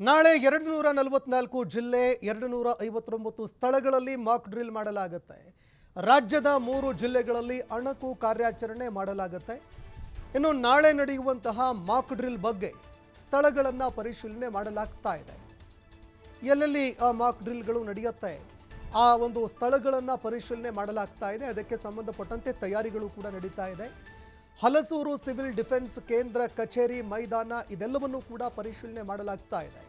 ನಾಳೆ ಎರಡು ನೂರ ನಲವತ್ನಾಲ್ಕು ಜಿಲ್ಲೆ ಎರಡು ನೂರ ಐವತ್ತೊಂಬತ್ತು ಸ್ಥಳಗಳಲ್ಲಿ ಮಾಕ್ ಡ್ರಿಲ್ ಮಾಡಲಾಗುತ್ತೆ. ರಾಜ್ಯದ ಮೂರು ಜಿಲ್ಲೆಗಳಲ್ಲಿ ಅಣಕು ಕಾರ್ಯಾಚರಣೆ ಮಾಡಲಾಗುತ್ತೆ. ಇನ್ನು ನಾಳೆ ನಡೆಯುವಂತಹ ಮಾಕ್ ಡ್ರಿಲ್ ಬಗ್ಗೆ ಸ್ಥಳಗಳನ್ನು ಪರಿಶೀಲನೆ ಮಾಡಲಾಗ್ತಾ ಇದೆ. ಎಲ್ಲೆಲ್ಲಿ ಆ ಮಾಕ್ ಡ್ರಿಲ್ಗಳು ನಡೆಯುತ್ತೆ? ಆ ಒಂದು ಸ್ಥಳಗಳನ್ನು ಪರಿಶೀಲನೆ ಮಾಡಲಾಗ್ತಾ ಇದೆ. ಅದಕ್ಕೆ ಸಂಬಂಧಪಟ್ಟಂತೆ ತಯಾರಿಗಳು ಕೂಡ ನಡೀತಾ ಇದೆ. ಹಲಸೂರು ಸಿವಿಲ್ ಡಿಫೆನ್ಸ್ ಕೇಂದ್ರ ಕಚೇರಿ ಮೈದಾನ ಇದೆಲ್ಲವನ್ನೂ ಕೂಡ ಪರಿಶೀಲನೆ ಮಾಡಲಾಗ್ತಾ ಇದೆ.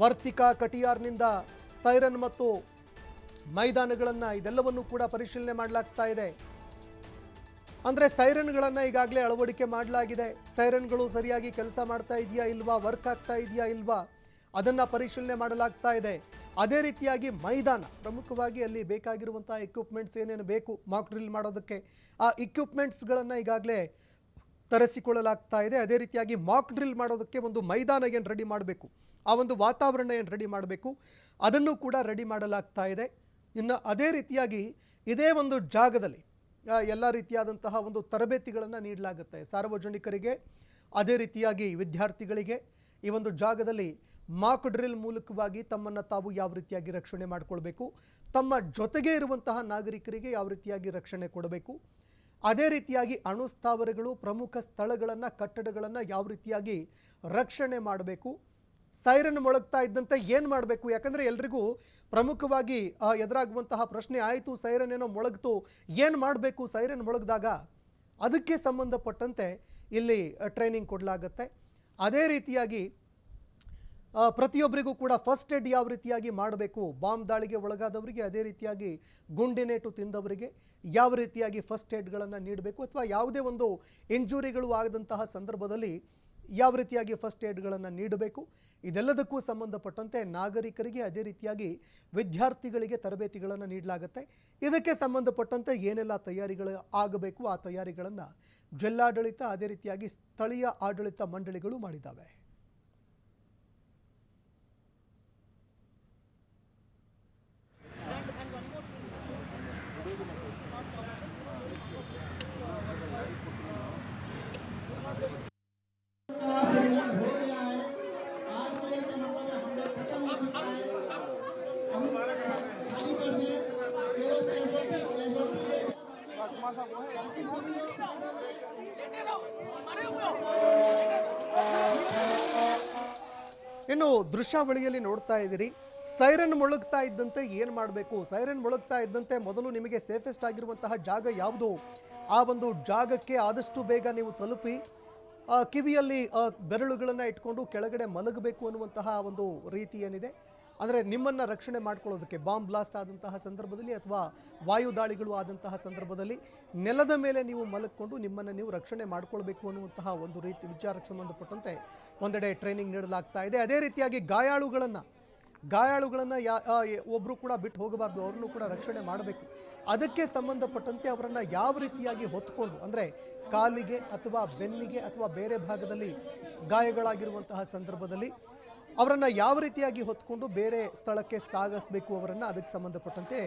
ವರ್ತಿಕಾ ಕಟಿಯಾರ್ನಿಂದ ಸೈರನ್ ಮತ್ತು ಮೈದಾನಗಳನ್ನು ಇದೆಲ್ಲವನ್ನು ಕೂಡ ಪರಿಶೀಲನೆ ಮಾಡಲಾಗ್ತಾ ಇದೆ. ಅಂದರೆ ಸೈರನ್ಗಳನ್ನು ಈಗಾಗಲೇ ಅಳವಡಿಕೆ ಮಾಡಲಾಗಿದೆ. ಸೈರನ್ಗಳು ಸರಿಯಾಗಿ ಕೆಲಸ ಮಾಡ್ತಾ ಇದೆಯಾ ಇಲ್ವಾ ವರ್ಕ್ ಆಗ್ತಾ ಇದೆಯಾ ಇಲ್ವಾ, ಅದನ್ನು ಪರಿಶೀಲನೆ ಮಾಡಲಾಗ್ತಾ ಇದೆ. ಅದೇ ರೀತಿಯಾಗಿ ಮೈದಾನ, ಪ್ರಮುಖವಾಗಿ ಅಲ್ಲಿ ಬೇಕಾಗಿರುವಂಥ ಎಕ್ವಿಪ್ಮೆಂಟ್ಸ್ ಏನೇನು ಬೇಕು ಮಾಕ್ ಡ್ರಿಲ್ ಮಾಡೋದಕ್ಕೆ, ಆ ಇಕ್ವಿಪ್ಮೆಂಟ್ಸ್ಗಳನ್ನು ಈಗಾಗಲೇ ತರಿಸಿಕೊಳ್ಳಲಾಗ್ತಾ ಇದೆ. ಅದೇ ರೀತಿಯಾಗಿ ಮಾಕ್ ಡ್ರಿಲ್ ಮಾಡೋದಕ್ಕೆ ಒಂದು ಮೈದಾನ ಏನು ರೆಡಿ ಮಾಡಬೇಕು? ಆ ಒಂದು ವಾತಾವರಣ ಏನು ರೆಡಿ ಮಾಡಬೇಕು? ಅದನ್ನು ಕೂಡ ರೆಡಿ ಮಾಡಲಾಗ್ತಾ ಇದೆ. ಇನ್ನು ಅದೇ ರೀತಿಯಾಗಿ ಇದೇ ಒಂದು ಜಾಗದಲ್ಲಿ ಎಲ್ಲ ರೀತಿಯಾದಂತಹ ಒಂದು ತರಬೇತಿಗಳನ್ನು ನೀಡಲಾಗುತ್ತೆ. ಸಾರ್ವಜನಿಕರಿಗೆ, ಅದೇ ರೀತಿಯಾಗಿ ವಿದ್ಯಾರ್ಥಿಗಳಿಗೆ ಈ ಒಂದು ಜಾಗದಲ್ಲಿ ಮಾಕ್ ಡ್ರಿಲ್ ಮೂಲಕವಾಗಿ ತಮ್ಮನ್ನು ತಾವು ಯಾವ ರೀತಿಯಾಗಿ ರಕ್ಷಣೆ ಮಾಡಿಕೊಳ್ಬೇಕು? ತಮ್ಮ ಜೊತೆಗೆ ಇರುವಂತಹ ನಾಗರಿಕರಿಗೆ ಯಾವ ರೀತಿಯಾಗಿ ರಕ್ಷಣೆ ಕೊಡಬೇಕು? ಅದೇ ರೀತಿಯಾಗಿ ಅಣು ಸ್ಥಾವರಗಳು ಪ್ರಮುಖ ಸ್ಥಳಗಳನ್ನು, ಕಟ್ಟಡಗಳನ್ನು ಯಾವ ರೀತಿಯಾಗಿ ರಕ್ಷಣೆ ಮಾಡಬೇಕು? ಸೈರನ್ ಮೊಳಗ್ತಾ ಇದ್ದಂತೆ ಏನು ಮಾಡಬೇಕು? ಯಾಕಂದರೆ ಎಲ್ರಿಗೂ ಪ್ರಮುಖವಾಗಿ ಎದುರಾಗುವಂತಹ ಪ್ರಶ್ನೆ ಆಯಿತು, ಸೈರನ್ ಏನೋ ಮೊಳಗ್ತು, ಏನು ಮಾಡಬೇಕು ಸೈರನ್ ಮೊಳಗಿದಾಗ? ಅದಕ್ಕೆ ಸಂಬಂಧಪಟ್ಟಂತೆ ಇಲ್ಲಿ ಟ್ರೈನಿಂಗ್ ಕೊಡಲಾಗತ್ತೆ. ಅದೇ ರೀತಿಯಾಗಿ ಪ್ರತಿಯೊಬ್ಬರಿಗೂ ಕೂಡ ಫಸ್ಟ್ ಏಡ್ ಯಾವ ರೀತಿಯಾಗಿ ಮಾಡಬೇಕು? ಬಾಂಬ್ ದಾಳಿಗೆ ಒಳಗಾದವರಿಗೆ, ಅದೇ ರೀತಿಯಾಗಿ ಗುಂಡಿನೇಟು ತಿಂದವರಿಗೆ ಯಾವ ರೀತಿಯಾಗಿ ಫಸ್ಟ್ ಏಡ್ಗಳನ್ನು ನೀಡಬೇಕು? ಅಥವಾ ಯಾವುದೇ ಒಂದು ಇಂಜುರಿಗಳು ಆಗದಂತಹ ಸಂದರ್ಭದಲ್ಲಿ ಯಾವ ರೀತಿಯಾಗಿ ಫಸ್ಟ್ ಏಡ್ಗಳನ್ನು ನೀಡಬೇಕು? ಇದೆಲ್ಲದಕ್ಕೂ ಸಂಬಂಧಪಟ್ಟಂತೆ ನಾಗರಿಕರಿಗೆ ಅದೇ ರೀತಿಯಾಗಿ ವಿದ್ಯಾರ್ಥಿಗಳಿಗೆ ತರಬೇತಿಗಳನ್ನು ನೀಡಲಾಗುತ್ತೆ. ಇದಕ್ಕೆ ಸಂಬಂಧಪಟ್ಟಂತೆ ಏನೆಲ್ಲ ತಯಾರಿಗಳು ಆಗಬೇಕು? ಆ ತಯಾರಿಗಳನ್ನು ಜಿಲ್ಲಾಡಳಿತ ಅದೇ ರೀತಿಯಾಗಿ ಸ್ಥಳೀಯ ಆಡಳಿತ ಮಂಡಳಿಗಳು ಮಾಡಿದ್ದಾವೆ. ಇನ್ನು ದೃಶ್ಯಾವಳಿಯಲ್ಲಿ ನೋಡ್ತಾ ಇದ್ದೀರಿ. ಸೈರನ್ ಮುಳುಗ್ತಾ ಇದ್ದಂತೆ ಏನು ಮಾಡಬೇಕು? ಸೈರನ್ ಮುಳುಗ್ತಾ ಇದ್ದಂತೆ ಮೊದಲು ನಿಮಗೆ ಸೇಫೆಸ್ಟ್ ಆಗಿರುವಂತಹ ಜಾಗ ಯಾವುದು? ಆ ಒಂದು ಜಾಗಕ್ಕೆ ಆದಷ್ಟು ಬೇಗ ನೀವು ತಲುಪಿ ಕಿವಿಯಲ್ಲಿ ಬೆರಳುಗಳನ್ನು ಇಟ್ಕೊಂಡು ಕೆಳಗಡೆ ಮಲಗಬೇಕು ಅನ್ನುವಂತಹ ಒಂದು ರೀತಿ ಏನಿದೆ. ಅಂದರೆ ನಿಮ್ಮನ್ನು ರಕ್ಷಣೆ ಮಾಡ್ಕೊಳ್ಳೋದಕ್ಕೆ ಬಾಂಬ್ ಬ್ಲಾಸ್ಟ್ ಆದಂತಹ ಸಂದರ್ಭದಲ್ಲಿ ಅಥವಾ ವಾಯು ದಾಳಿಗಳು ಆದಂತಹ ಸಂದರ್ಭದಲ್ಲಿ ನೆಲದ ಮೇಲೆ ನೀವು ಮಲಗಿಕೊಂಡು ನಿಮ್ಮನ್ನು ನೀವು ರಕ್ಷಣೆ ಮಾಡ್ಕೊಳ್ಬೇಕು ಅನ್ನುವಂತಹ ಒಂದು ರೀತಿ ವಿಚಾರಕ್ಕೆ ಸಂಬಂಧಪಟ್ಟಂತೆ ಒಂದೆಡೆ ಟ್ರೈನಿಂಗ್ ನೀಡಲಾಗ್ತಾ ಇದೆ. ಅದೇ ರೀತಿಯಾಗಿ ಗಾಯಾಳುಗಳನ್ನು ಗಾಯಾಳುಗಳನ್ನು ಯಾ ಒಬ್ಬರು ಕೂಡ ಬಿಟ್ಟು ಹೋಗಬಾರ್ದು, ಅವ್ರನ್ನೂ ಕೂಡ ರಕ್ಷಣೆ ಮಾಡಬೇಕು. ಅದಕ್ಕೆ ಸಂಬಂಧಪಟ್ಟಂತೆ ಅವರನ್ನು ಯಾವ ರೀತಿಯಾಗಿ ಹೊತ್ಕೊಂಡು, ಅಂದರೆ ಕಾಲಿಗೆ ಅಥವಾ ಬೆನ್ನಿಗೆ ಅಥವಾ ಬೇರೆ ಭಾಗದಲ್ಲಿ ಗಾಯಗಳಾಗಿರುವಂತಹ ಸಂದರ್ಭದಲ್ಲಿ ಅವರನ್ನು ಯಾವ ರೀತಿಯಾಗಿ ಹೊತ್ಕೊಂಡು ಬೇರೆ ಸ್ಥಳಕ್ಕೆ ಸಾಗಿಸಬೇಕು ಅವರನ್ನು ಅದಕ್ಕೆ ಸಂಬಂಧಪಟ್ಟಂತೆ,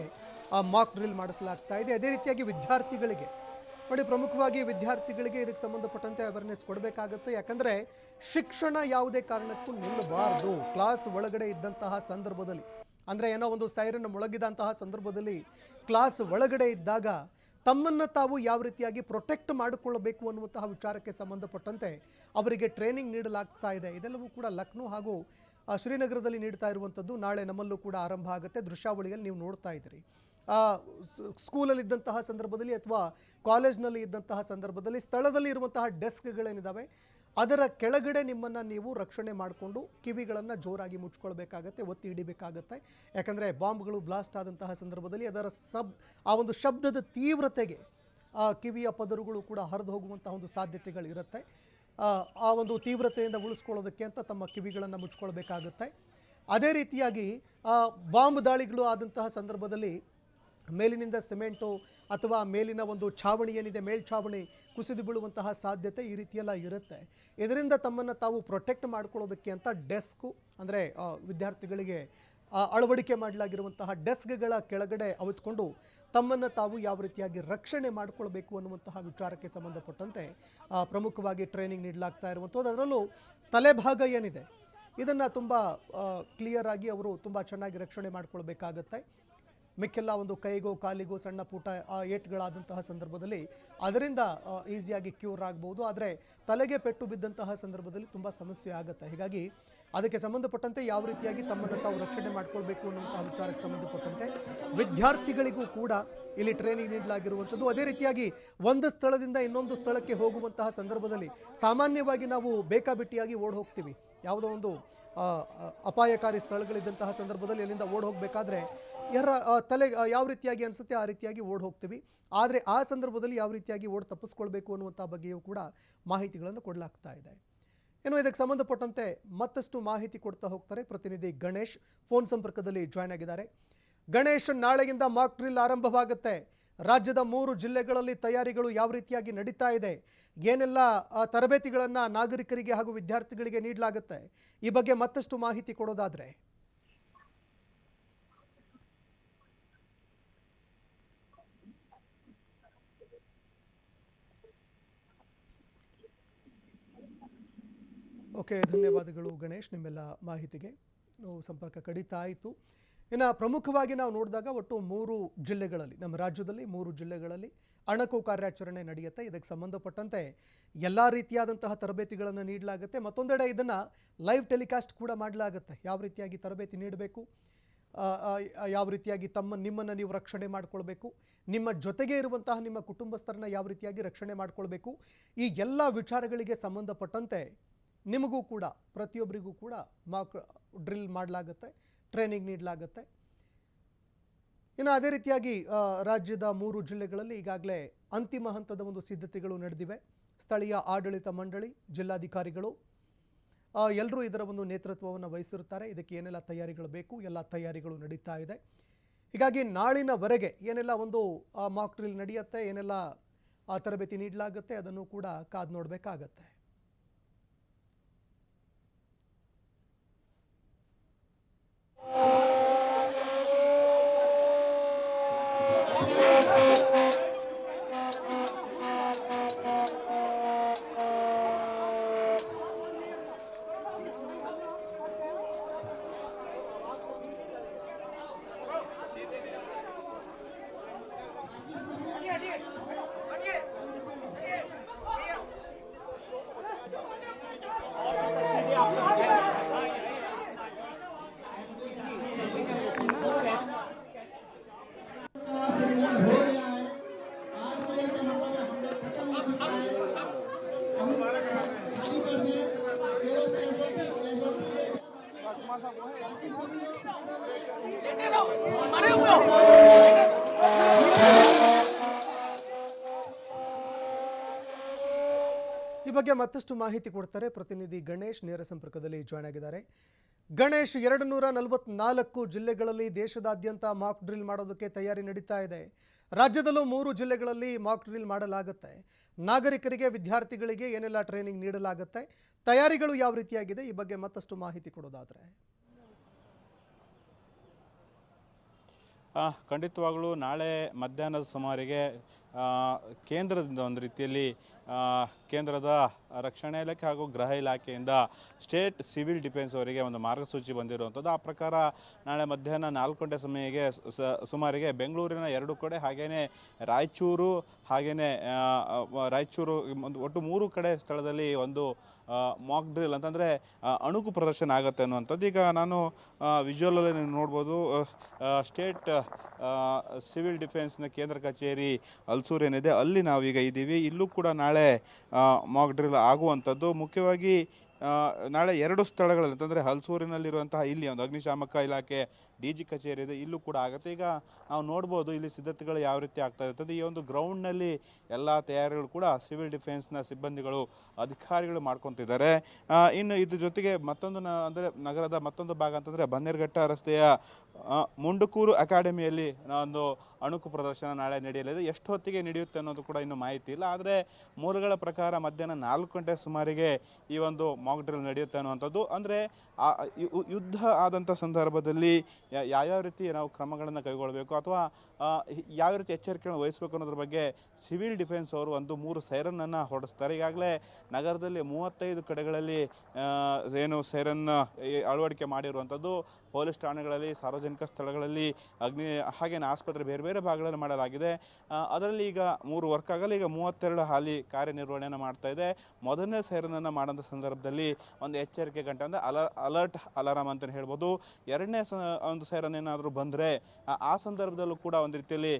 ಆ ಮಾಕ್ ಡ್ರಿಲ್ ಮಾಡಿಸಲಾಗ್ತಾ ಇದೆ. ಅದೇ ರೀತಿಯಾಗಿ ವಿದ್ಯಾರ್ಥಿಗಳಿಗೆ, ನೋಡಿ ಪ್ರಮುಖವಾಗಿ ವಿದ್ಯಾರ್ಥಿಗಳಿಗೆ ಇದಕ್ಕೆ ಸಂಬಂಧಪಟ್ಟಂತೆ ಅವೇರ್ನೆಸ್ ಕೊಡಬೇಕಾಗುತ್ತೆ. ಯಾಕಂದರೆ ಶಿಕ್ಷಣ ಯಾವುದೇ ಕಾರಣಕ್ಕೂ ನಿಲ್ಲಬಾರ್ದು. ಕ್ಲಾಸ್ ಒಳಗಡೆ ಇದ್ದಂತಹ ಸಂದರ್ಭದಲ್ಲಿ, ಅಂದರೆ ಏನೋ ಒಂದು ಸೈರನ್ನು ಮುಳುಗಿದಂತಹ ಸಂದರ್ಭದಲ್ಲಿ, ಕ್ಲಾಸ್ ಒಳಗಡೆ ಇದ್ದಾಗ ತಮ್ಮನ್ನು ತಾವು ಯಾವ ರೀತಿಯಾಗಿ ಪ್ರೊಟೆಕ್ಟ್ ಮಾಡಿಕೊಳ್ಳಬೇಕು ಅನ್ನುವಂತಹ ವಿಚಾರಕ್ಕೆ ಸಂಬಂಧಪಟ್ಟಂತೆ ಅವರಿಗೆ ಟ್ರೈನಿಂಗ್ ನೀಡಲಾಗ್ತಾ ಇದೆ. ಇದೆಲ್ಲವೂ ಕೂಡ ಲಕ್ನೋ ಹಾಗೂ ಶ್ರೀನಗರದಲ್ಲಿ ನೀಡ್ತಾ ಇರುವಂಥದ್ದು ನಾಳೆ ನಮ್ಮಲ್ಲೂ ಕೂಡ ಆರಂಭ ಆಗುತ್ತೆ. ದೃಶ್ಯಾವಳಿಯಲ್ಲಿ ನೀವು ನೋಡ್ತಾ ಇದ್ದೀರಿ. ಆ, ಸ್- ಸ್ಕೂಲಲ್ಲಿ ಇದ್ದಂತಹ ಸಂದರ್ಭದಲ್ಲಿ ಅಥವಾ ಕಾಲೇಜ್ನಲ್ಲಿ ಇದ್ದಂತಹ ಸಂದರ್ಭದಲ್ಲಿ ಸ್ಥಳದಲ್ಲಿ ಇರುವಂತಹ ಡೆಸ್ಕ್ಗಳೇನಿದ್ದಾವೆ ಅದರ ಕೆಳಗಡೆ ನಿಮ್ಮನ್ನು ನೀವು ರಕ್ಷಣೆ ಮಾಡಿಕೊಂಡು ಕಿವಿಗಳನ್ನು ಜೋರಾಗಿ ಮುಚ್ಕೊಳ್ಬೇಕಾಗತ್ತೆ ಒತ್ತಿ ಹಿಡಿಬೇಕಾಗತ್ತೆ. ಯಾಕಂದರೆ ಬಾಂಬ್ಗಳು ಬ್ಲಾಸ್ಟ್ ಆದಂತಹ ಸಂದರ್ಭದಲ್ಲಿ ಅದರ ಸಬ್ ಆ ಒಂದು ಶಬ್ದದ ತೀವ್ರತೆಗೆ ಆ ಕಿವಿಯ ಪದರುಗಳು ಕೂಡ ಹರಿದು ಹೋಗುವಂತಹ ಒಂದು ಸಾಧ್ಯತೆಗಳಿರುತ್ತೆ. ಆ, ಒಂದು ತೀವ್ರತೆಯಿಂದ ಉಳಿಸ್ಕೊಳ್ಳೋದಕ್ಕೆ ಅಂತ ತಮ್ಮ ಕಿವಿಗಳನ್ನು ಮುಚ್ಕೊಳ್ಬೇಕಾಗತ್ತೆ. ಅದೇ ರೀತಿಯಾಗಿ ಬಾಂಬ್ ದಾಳಿಗಳು ಆದಂತಹ ಸಂದರ್ಭದಲ್ಲಿ ಮೇಲಿನಿಂದ ಸಿಮೆಂಟು ಅಥವಾ ಮೇಲಿನ ಒಂದು ಛಾವಣಿ ಏನಿದೆ, ಮೇಲ್ಛಾವಣಿ ಕುಸಿದು ಬೀಳುವಂತಹ ಸಾಧ್ಯತೆ ಈ ರೀತಿಯೆಲ್ಲ ಇರುತ್ತೆ. ಇದರಿಂದ ತಮ್ಮನ್ನು ತಾವು ಪ್ರೊಟೆಕ್ಟ್ ಮಾಡ್ಕೊಳ್ಳೋದಕ್ಕೆ ಅಂತ ಡೆಸ್ಕು ಅಂದರೆ ವಿದ್ಯಾರ್ಥಿಗಳಿಗೆ ಅಳವಡಿಕೆ ಮಾಡಲಾಗಿರುವಂತಹ ಡೆಸ್ಕ್ಗಳ ಕೆಳಗಡೆ ಅವತ್ಕೊಂಡು ತಮ್ಮನ್ನು ತಾವು ಯಾವ ರೀತಿಯಾಗಿ ರಕ್ಷಣೆ ಮಾಡಿಕೊಳ್ಬೇಕು ಅನ್ನುವಂತಹ ವಿಚಾರಕ್ಕೆ ಸಂಬಂಧಪಟ್ಟಂತೆ ಪ್ರಮುಖವಾಗಿ ಟ್ರೈನಿಂಗ್ ನೀಡಲಾಗ್ತಾ ಇರುವಂಥದ್ದು. ಅದರಲ್ಲೂ ತಲೆಭಾಗ ಏನಿದೆ, ಇದನ್ನು ತುಂಬ ಕ್ಲಿಯರ್ ಆಗಿ ಅವರು ತುಂಬ ಚೆನ್ನಾಗಿ ರಕ್ಷಣೆ ಮಾಡ್ಕೊಳ್ಬೇಕಾಗತ್ತೆ. ಮಿಕ್ಕೆಲ್ಲ ಒಂದು ಕೈಗೋ ಕಾಲಿಗೋ ಸಣ್ಣ ಪುಟ್ಟ ಏಟ್ಗಳಾದಂತಹ ಸಂದರ್ಭದಲ್ಲಿ ಅದರಿಂದ ಈಸಿಯಾಗಿ ಕ್ಯೂರ್ ಆಗ್ಬೋದು. ಆದರೆ ತಲೆಗೆ ಪೆಟ್ಟು ಬಿದ್ದಂತಹ ಸಂದರ್ಭದಲ್ಲಿ ತುಂಬ ಸಮಸ್ಯೆ ಆಗುತ್ತೆ. ಹೀಗಾಗಿ ಅದಕ್ಕೆ ಸಂಬಂಧಪಟ್ಟಂತೆ ಯಾವ ರೀತಿಯಾಗಿ ತಮ್ಮನ್ನು ತಾವು ರಕ್ಷಣೆ ಮಾಡಿಕೊಳ್ಬೇಕು ಅನ್ನುವಂತಹ ವಿಚಾರಕ್ಕೆ ಸಂಬಂಧಪಟ್ಟಂತೆ ವಿದ್ಯಾರ್ಥಿಗಳಿಗೂ ಕೂಡ ಇಲ್ಲಿ ಟ್ರೈನಿಂಗ್ ನೀಡಲಾಗಿರುವಂಥದ್ದು. ಅದೇ ರೀತಿಯಾಗಿ ಒಂದು ಸ್ಥಳದಿಂದ ಇನ್ನೊಂದು ಸ್ಥಳಕ್ಕೆ ಹೋಗುವಂತಹ ಸಂದರ್ಭದಲ್ಲಿ ಸಾಮಾನ್ಯವಾಗಿ ನಾವು ಬೇಕಾಬಿಟ್ಟಿಯಾಗಿ ಓಡ್ ಹೋಗ್ತೀವಿ. ಯಾವುದೋ ಒಂದು ಅಪಾಯಕಾರಿ ಸ್ಥಳಗಳಿದ್ದಂತಹ ಸಂದರ್ಭದಲ್ಲಿ ಅಲ್ಲಿಂದ ಓಡ್ ಹೋಗಬೇಕಾದ್ರೆ ಯಾರ ತಲೆ ಯಾವ ರೀತಿಯಾಗಿ ಅನಿಸುತ್ತೆ ಆ ರೀತಿಯಾಗಿ ಓಡ್ ಹೋಗ್ತೀವಿ. ಆದರೆ ಆ ಸಂದರ್ಭದಲ್ಲಿ ಯಾವ ರೀತಿಯಾಗಿ ಓಡ್ ತಪ್ಪಿಸ್ಕೊಳ್ಬೇಕು ಅನ್ನುವಂಥ ಬಗ್ಗೆಯೂ ಕೂಡ ಮಾಹಿತಿಗಳನ್ನು ಕೊಡಲಾಗ್ತಾ ಇದೆ. ಏನು ಇದಕ್ಕೆ ಸಂಬಂಧಪಟ್ಟಂತೆ ಮತ್ತಷ್ಟು ಮಾಹಿತಿ ಕೊಡ್ತಾ ಹೋಗ್ತಾರೆ ಪ್ರತಿನಿಧಿ ಗಣೇಶ್. ಫೋನ್ ಸಂಪರ್ಕದಲ್ಲಿ ಜಾಯ್ನ್ ಆಗಿದ್ದಾರೆ. ಗಣೇಶ್ ನಾಳೆಯಿಂದ ಮಾಕ್ ಡ್ರಿಲ್ ಆರಂಭವಾಗುತ್ತೆ. ರಾಜ್ಯದ ಮೂರು ಜಿಲ್ಲೆಗಳಲ್ಲಿ ತಯಾರಿಗಳು ಯಾವ ರೀತಿಯಾಗಿ ನಡೀತಾ ಇದೆ, ಏನೆಲ್ಲ ತರಬೇತಿಗಳನ್ನು ನಾಗರಿಕರಿಗೆ ಹಾಗೂ ವಿದ್ಯಾರ್ಥಿಗಳಿಗೆ ನೀಡಲಾಗುತ್ತೆ, ಈ ಬಗ್ಗೆ ಮತ್ತಷ್ಟು ಮಾಹಿತಿ ಕೊಡೋದಾದ್ರೆ. ಓಕೆ, ಧನ್ಯವಾದಗಳು ಗಣೇಶ್, ನಿಮ್ಮೆಲ್ಲ ಮಾಹಿತಿಗೆ. ಸಂಪರ್ಕ ಕಡಿತ ಆಯಿತು. ಇನ್ನು ಪ್ರಮುಖವಾಗಿ ನಾವು ನೋಡಿದಾಗ ಒಟ್ಟು ಮೂರು ಜಿಲ್ಲೆಗಳಲ್ಲಿ, ನಮ್ಮ ರಾಜ್ಯದಲ್ಲಿ ಮೂರು ಜಿಲ್ಲೆಗಳಲ್ಲಿ ಅಣಕು ಕಾರ್ಯಾಚರಣೆ ನಡೆಯುತ್ತೆ. ಇದಕ್ಕೆ ಸಂಬಂಧಪಟ್ಟಂತೆ ಎಲ್ಲ ರೀತಿಯಾದಂತಹ ತರಬೇತಿಗಳನ್ನು ನೀಡಲಾಗುತ್ತೆ. ಮತ್ತೊಂದೆಡೆ ಇದನ್ನು ಲೈವ್ ಟೆಲಿಕಾಸ್ಟ್ ಕೂಡ ಮಾಡಲಾಗುತ್ತೆ. ಯಾವ ರೀತಿಯಾಗಿ ತರಬೇತಿ ನೀಡಬೇಕು? ಯಾವ ರೀತಿಯಾಗಿ ತಮ್ಮ, ನಿಮ್ಮನ್ನು ನೀವು ರಕ್ಷಣೆ ಮಾಡಿಕೊಳ್ಬೇಕು? ನಿಮ್ಮ ಜೊತೆಗೆ ಇರುವಂತಹ ನಿಮ್ಮ ಕುಟುಂಬಸ್ಥರನ್ನ ಯಾವ ರೀತಿಯಾಗಿ ರಕ್ಷಣೆ ಮಾಡಿಕೊಳ್ಬೇಕು? ಈ ಎಲ್ಲ ವಿಚಾರಗಳಿಗೆ ಸಂಬಂಧಪಟ್ಟಂತೆ ನಿಮಗೂ ಕೂಡ, ಪ್ರತಿಯೊಬ್ಬರಿಗೂ ಕೂಡ ಮಾಕ್ ಡ್ರಿಲ್ ಮಾಡಲಾಗುತ್ತೆ. ಟ್ರೈನಿಂಗ್ ನೀಡಲಾಗುತ್ತೆ. ಇನ್ನು ಅದೇ ರೀತಿಯಾಗಿ ರಾಜ್ಯದ ಮೂರು ಜಿಲ್ಲೆಗಳಲ್ಲಿ ಈಗಾಗಲೇ ಅಂತಿಮ ಹಂತದ ಒಂದು ಸಿದ್ಧತೆಗಳು ನಡೆದಿವೆ. ಸ್ಥಳೀಯ ಆಡಳಿತ ಮಂಡಳಿ, ಜಿಲ್ಲಾಧಿಕಾರಿಗಳು ಎಲ್ಲರೂ ಇದರ ಒಂದು ನೇತೃತ್ವವನ್ನು ವಹಿಸಿರುತ್ತಾರೆ. ಇದಕ್ಕೆ ಏನೆಲ್ಲ ತಯಾರಿಗಳು ಬೇಕು, ಎಲ್ಲ ತಯಾರಿಗಳು ನಡೀತಾ ಇದೆ. ಹೀಗಾಗಿ ನಾಳಿನವರೆಗೆ ಏನೆಲ್ಲ ಒಂದು ಮಾಕ್ ಡ್ರಿಲ್ ನಡೆಯುತ್ತೆ, ಏನೆಲ್ಲ ತರಬೇತಿ ನೀಡಲಾಗುತ್ತೆ, ಅದನ್ನು ಕೂಡ ಕಾದು ನೋಡಬೇಕಾಗತ್ತೆ. you ಈ ಬಗ್ಗೆ ಮತ್ತಷ್ಟು ಮಾಹಿತಿ ಕೊಡ್ತಾರೆ ಪ್ರತಿನಿಧಿ ಗಣೇಶ್, ನೇರ ಸಂಪರ್ಕದಲ್ಲಿ ಜಾಯ್ನ್ ಆಗಿದ್ದಾರೆ. ಗಣೇಶ್ ಎರಡು ನೂರ ನಲವತ್ನಾಲ್ಕು ಜಿಲ್ಲೆಗಳಲ್ಲಿ ದೇಶದಾದ್ಯಂತ ಮಾಕ್ ಡ್ರಿಲ್ ಮಾಡೋದಕ್ಕೆ ತಯಾರಿ ನಡೀತಾ ಇದೆ. ರಾಜ್ಯದಲ್ಲೂ ಮೂರು ಜಿಲ್ಲೆಗಳಲ್ಲಿ ಮಾಕ್ ಡ್ರಿಲ್ ಮಾಡಲಾಗುತ್ತೆ. ನಾಗರಿಕರಿಗೆ, ವಿದ್ಯಾರ್ಥಿಗಳಿಗೆ ಏನೆಲ್ಲ ಟ್ರೈನಿಂಗ್ ನೀಡಲಾಗುತ್ತೆ? ತಯಾರಿಗಳು ಯಾವ ರೀತಿಯಾಗಿದೆ? ಈ ಬಗ್ಗೆ ಮತ್ತಷ್ಟು ಮಾಹಿತಿ ಕೊಡೋದಾದರೆ. ಖಂಡಿತವಾಗ್ಲೂ ನಾಳೆ ಮಧ್ಯಾಹ್ನದ ಸುಮಾರಿಗೆ ಕೇಂದ್ರದಿಂದ ಒಂದು ರೀತಿಯಲ್ಲಿ ಕೇಂದ್ರದ ರಕ್ಷಣಾ ಇಲಾಖೆ ಹಾಗೂ ಗೃಹ ಇಲಾಖೆಯಿಂದ ಸ್ಟೇಟ್ ಸಿವಿಲ್ ಡಿಫೆನ್ಸ್ ಅವರಿಗೆ ಒಂದು ಮಾರ್ಗಸೂಚಿ ಬಂದಿರುವಂಥದ್ದು. ಆ ಪ್ರಕಾರ ನಾಳೆ ಮಧ್ಯಾಹ್ನ ನಾಲ್ಕು ಗಂಟೆ ಸಮಯಕ್ಕೆ ಸುಮಾರಿಗೆ ಬೆಂಗಳೂರಿನ ಎರಡು ಕಡೆ ಹಾಗೆಯೇ ರಾಯಚೂರು ಹಾಗೆಯೇ ರಾಯಚೂರು ಒಂದು ಒಟ್ಟು ಮೂರು ಕಡೆ ಸ್ಥಳದಲ್ಲಿ ಒಂದು ಮಾಕ್ ಡ್ರಿಲ್ ಅಂತಂದರೆ ಅಣುಕು ಪ್ರದರ್ಶನ ಆಗುತ್ತೆ ಅನ್ನುವಂಥದ್ದು. ಈಗ ನಾನು ವಿಜುವಲಲ್ಲಿ ನೀವು ನೋಡ್ಬೋದು ಸ್ಟೇಟ್ ಸಿವಿಲ್ ಡಿಫೆನ್ಸ್ನ ಕೇಂದ್ರ ಕಚೇರಿ ಹಲ್ಸೂರು ಏನಿದೆ ಅಲ್ಲಿ ನಾವೀಗ ಇದ್ದೀವಿ ಇಲ್ಲೂ ಕೂಡ ನಾಳೆ ಮಾಕ್ ಡ್ರಿಲ್ ಆಗುವಂಥದ್ದು. ಮುಖ್ಯವಾಗಿ ನಾಳೆ ಎರಡು ಸ್ಥಳಗಳಲ್ಲಿ, ಅಂತಂದರೆ ಹಲ್ಸೂರಿನಲ್ಲಿರುವಂತಹ ಇಲ್ಲಿ ಒಂದು ಅಗ್ನಿಶಾಮಕ ಇಲಾಖೆ ಡಿ ಜಿ ಕಚೇರಿ ಇದೆ ಇಲ್ಲೂ ಕೂಡ ಆಗುತ್ತೆ. ಈಗ ನಾವು ನೋಡ್ಬೋದು ಇಲ್ಲಿ ಸಿದ್ಧತೆಗಳು ಯಾವ ರೀತಿ ಆಗ್ತಾ ಇರ್ತದೆ. ಈ ಒಂದು ಗ್ರೌಂಡ್ನಲ್ಲಿ ಎಲ್ಲ ತಯಾರಿಗಳು ಕೂಡ ಸಿವಿಲ್ ಡಿಫೆನ್ಸ್ನ ಸಿಬ್ಬಂದಿಗಳು, ಅಧಿಕಾರಿಗಳು ಮಾಡ್ಕೊತಿದ್ದಾರೆ. ಇನ್ನು ಇದ್ರ ಜೊತೆಗೆ ಮತ್ತೊಂದು ಅಂದರೆ ನಗರದ ಮತ್ತೊಂದು ಭಾಗ ಅಂತಂದರೆ ಬನ್ನೇರ್ಘಟ್ಟ ರಸ್ತೆಯ ಮುಂಡುಕೂರು ಅಕಾಡೆಮಿಯಲ್ಲಿ ಒಂದು ಅಣುಕು ಪ್ರದರ್ಶನ ನಾಳೆ ನಡೆಯಲಿದೆ. ಎಷ್ಟು ಹೊತ್ತಿಗೆ ನಡೆಯುತ್ತೆ ಅನ್ನೋದು ಕೂಡ ಇನ್ನೂ ಮಾಹಿತಿ ಇಲ್ಲ. ಆದರೆ ಮೂಲಗಳ ಪ್ರಕಾರ ಮಧ್ಯಾಹ್ನ ನಾಲ್ಕು ಗಂಟೆ ಸುಮಾರಿಗೆ ಈ ಒಂದು ಮಾಕ್ ಡ್ರಿಲ್ ನಡೆಯುತ್ತೆ ಅನ್ನುವಂಥದ್ದು. ಅಂದರೆ ಯುದ್ಧ ಆದಂಥ ಸಂದರ್ಭದಲ್ಲಿ ಯಾವ್ಯಾವ ರೀತಿ ನಾವು ಕ್ರಮಗಳನ್ನು ಕೈಗೊಳ್ಳಬೇಕು ಅಥವಾ ಯಾವ ರೀತಿ ಎಚ್ಚರಿಕೆಯನ್ನು ವಹಿಸಬೇಕು ಅನ್ನೋದ್ರ ಬಗ್ಗೆ ಸಿವಿಲ್ ಡಿಫೆನ್ಸ್ ಅವರು ಒಂದು ಮೂರು ಸೈರನ್ನನ್ನು ಹೊರಡಿಸ್ತಾರೆ ಈಗಾಗಲೇ ನಗರದಲ್ಲಿ ಮೂವತ್ತೈದು ಕಡೆಗಳಲ್ಲಿ ಏನು ಸೈರನ್ ಅಳವಡಿಕೆ ಮಾಡಿರುವಂಥದ್ದು. ಪೊಲೀಸ್ ಠಾಣೆಗಳಲ್ಲಿ, ಸಾರ್ವಜನಿಕ ಸ್ಥಳಗಳಲ್ಲಿ, ಅಗ್ನಿ, ಹಾಗೇನೆ ಆಸ್ಪತ್ರೆ ಬೇರೆ ಬೇರೆ ಭಾಗಗಳಲ್ಲಿ ಮಾಡಲಾಗಿದೆ. ಅದರಲ್ಲಿ ಈಗ ಮೂರು ವರ್ಕ್ ಆಗಲ್ಲ. ಈಗ ಮೂವತ್ತೆರಡು ಹಾಲಿ ಕಾರ್ಯನಿರ್ವಹಣೆಯನ್ನು ಮಾಡ್ತಾ ಇದೆ. ಮೊದಲನೇ ಸೈರನ್ನನ್ನು ಮಾಡೋಂಥ ಸಂದರ್ಭದಲ್ಲಿ ಒಂದು ಎಚ್ಚರಿಕೆ ಗಂಟೆ ಅಂದರೆ ಅಲ, ಅಲರ್ಟ್ ಅಲಾರಾಮ್ ಅಂತಲೇ ಹೇಳ್ಬೋದು. ಎರಡನೇ ಒಂದು ಸೈರನ್ ಏನಾದರೂ ಬಂದರೆ, ಆ ಸಂದರ್ಭದಲ್ಲೂ ಕೂಡ ಒಂದು ರೀತಿಯಲ್ಲಿ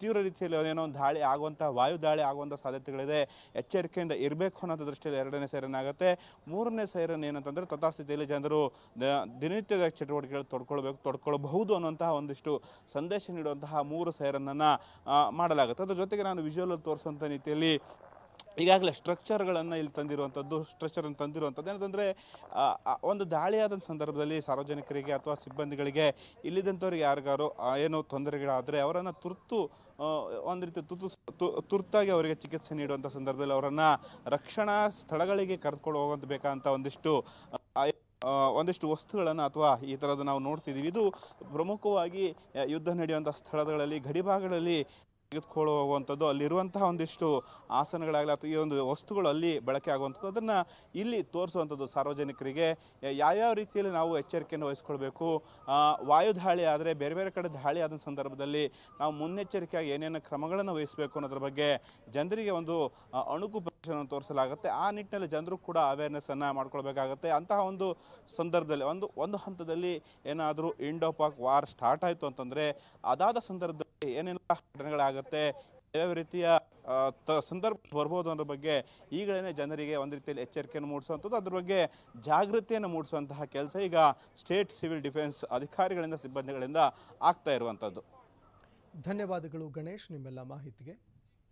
ತೀವ್ರ ರೀತಿಯಲ್ಲಿ ಏನೋ ಒಂದು ದಾಳಿ ಆಗುವಂಥ ವಾಯು ದಾಳಿ ಆಗುವಂಥ ಸಾಧ್ಯತೆಗಳಿದೆ. ಎಚ್ಚರಿಕೆಯಿಂದ ಇರಬೇಕು ಅನ್ನೋಂಥ ದೃಷ್ಟಿಯಲ್ಲಿ ಎರಡನೇ ಸೈರನ್ ಆಗುತ್ತೆ. ಮೂರನೇ ಸೈರನ್ ಏನಂತಂದರೆ, ತಥಾಸ್ಥಿತಿಯಲ್ಲಿ ಜನರು ದಿನನಿತ್ಯದ ಚಟುವಟಿಕೆಗಳು ತೊಡ್ಕೊಳ್ಬೇಕು, ತೊಡ್ಕೊಳ್ಬಹುದು ಅನ್ನುವಂತಹ ಒಂದಿಷ್ಟು ಸಂದೇಶ ನೀಡುವಂತಹ ಮೂರು ಸೈರನನ್ನು ಮಾಡಲಾಗುತ್ತೆ. ಅದ್ರ ಜೊತೆಗೆ ನಾನು ವಿಜುವಲ್ ತೋರಿಸುವಂಥ ರೀತಿಯಲ್ಲಿ ಈಗಾಗಲೇ ಸ್ಟ್ರಕ್ಚರ್ಗಳನ್ನು ಇಲ್ಲಿ ತಂದಿರುವಂಥದ್ದು ಸ್ಟ್ರಕ್ಚರನ್ನು ತಂದಿರುವಂಥದ್ದು ಏನಂತಂದರೆ ಒಂದು ದಾಳಿಯಾದ ಸಂದರ್ಭದಲ್ಲಿ ಸಾರ್ವಜನಿಕರಿಗೆ ಅಥವಾ ಸಿಬ್ಬಂದಿಗಳಿಗೆ ಇಲ್ಲಿದ್ದಂಥವ್ರಿಗೆ ಯಾರಿಗಾರು ಏನೋ ತೊಂದರೆಗಳಾದರೆ ಅವರನ್ನು ತುರ್ತು ಒಂದು ರೀತಿ ತುರ್ತು ತುರ್ತಾಗಿ ಅವರಿಗೆ ಚಿಕಿತ್ಸೆ ನೀಡುವಂಥ ಸಂದರ್ಭದಲ್ಲಿ ಅವರನ್ನು ರಕ್ಷಣಾ ಸ್ಥಳಗಳಿಗೆ ಕರೆದುಕೊಂಡು ಹೋಗೋದು ಬೇಕಾದಂಥ ಒಂದಿಷ್ಟು ಒಂದಿಷ್ಟು ವಸ್ತುಗಳನ್ನು ಅಥವಾ ಈ ಥರದ್ದು ನಾವು ನೋಡ್ತಿದ್ದೀವಿ. ಇದು ಪ್ರಮುಖವಾಗಿ ಯುದ್ಧ ನಡೆಯುವಂಥ ಸ್ಥಳಗಳಲ್ಲಿ, ಗಡಿಭಾಗಗಳಲ್ಲಿ ತೆಗೆದುಕೊಳ್ಳು ಹೋಗುವಂಥದ್ದು ಅಲ್ಲಿರುವಂತಹ ಒಂದಿಷ್ಟು ಆಸನಗಳಾಗಲಿ ಅಥವಾ ಈ ಒಂದು ವಸ್ತುಗಳು ಅಲ್ಲಿ ಬಳಕೆ ಆಗುವಂಥದ್ದು, ಅದನ್ನು ಇಲ್ಲಿ ತೋರಿಸುವಂಥದ್ದು ಸಾರ್ವಜನಿಕರಿಗೆ. ಯಾವ್ಯಾವ ರೀತಿಯಲ್ಲಿ ನಾವು ಎಚ್ಚರಿಕೆಯನ್ನು ವಹಿಸ್ಕೊಳ್ಬೇಕು? ವಾಯು ದಾಳಿ ಆದರೆ ಬೇರೆ ಬೇರೆ ಕಡೆ ದಾಳಿ ಆದ ಸಂದರ್ಭದಲ್ಲಿ ನಾವು ಮುನ್ನೆಚ್ಚರಿಕೆಯಾಗಿ ಏನೇನು ಕ್ರಮಗಳನ್ನು ವಹಿಸಬೇಕು ಅನ್ನೋದ್ರ ಬಗ್ಗೆ ಜನರಿಗೆ ಒಂದು ಅಣುಕು ಪ್ರದರ್ಶನವನ್ನು ತೋರಿಸಲಾಗುತ್ತೆ. ಆ ನಿಟ್ಟಿನಲ್ಲಿ ಜನರು ಕೂಡ ಅವೇರ್ನೆಸ್ಸನ್ನು ಮಾಡ್ಕೊಳ್ಬೇಕಾಗತ್ತೆ. ಅಂತಹ ಒಂದು ಸಂದರ್ಭದಲ್ಲಿ, ಒಂದು ಒಂದು ಹಂತದಲ್ಲಿ ಏನಾದರೂ ಇಂಡೋ ಪಾಕ್ ವಾರ್ ಸ್ಟಾರ್ಟ್ ಆಯಿತು ಅಂತಂದರೆ, ಅದಾದ ಸಂದರ್ಭದಲ್ಲಿ ಏನೆಲ್ಲ ಘಟನೆಗಳಾಗುತ್ತೆ ಯಾವ ರೀತಿಯ ಸಂದರ್ಭ ಬರ್ಬೋದು ಅನ್ನೋ ಬಗ್ಗೆ ಈಗಲೇ ಜನರಿಗೆ ಒಂದು ರೀತಿಯಲ್ಲಿ ಎಚ್ಚರಿಕೆಯನ್ನು ಮೂಡಿಸುವಂಥದ್ದು, ಅದ್ರ ಬಗ್ಗೆ ಜಾಗೃತಿಯನ್ನು ಮೂಡಿಸುವಂತಹ ಕೆಲಸ ಈಗ ಸ್ಟೇಟ್ ಸಿವಿಲ್ ಡಿಫೆನ್ಸ್ ಅಧಿಕಾರಿಗಳಿಂದ, ಸಿಬ್ಬಂದಿಗಳಿಂದ ಆಗ್ತಾ ಇರುವಂಥದ್ದು. ಧನ್ಯವಾದಗಳು ಗಣೇಶ್, ನಿಮ್ಮೆಲ್ಲ ಮಾಹಿತಿಗೆ.